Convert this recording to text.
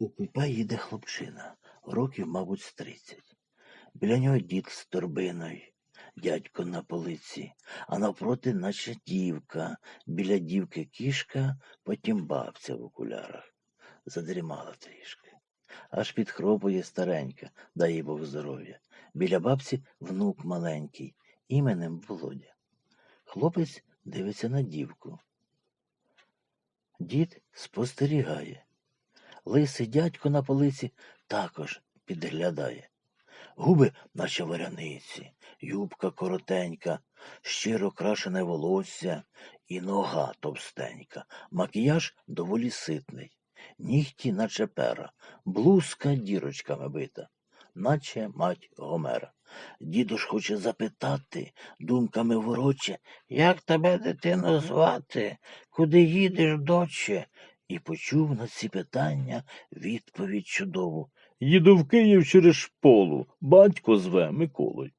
У купе їде хлопчина, років, мабуть, з тридцять. Біля нього дід з торбиною, дядько на полиці, а навпроти, наче дівка, біля дівки кішка, потім бабця в окулярах. Задрімала трішки. Аж підхропує старенька, дай Бог здоров'я. Біля бабці внук маленький, іменем Володя. Хлопець дивиться на дівку. Дід спостерігає. Лисий дядько на полиці також підглядає. Губи, наче варяниці, юбка коротенька, щиро крашене волосся і нога товстенька, макіяж доволі ситний, нігті, наче пера, блузка дірочками бита, наче мать Гомера. Дідуш хоче запитати, думками вороче, як тебе, дитино, звати, куди їдеш, доче? І почув на ці питання відповідь чудову. Їду в Київ через шполу, батько зве Миколою.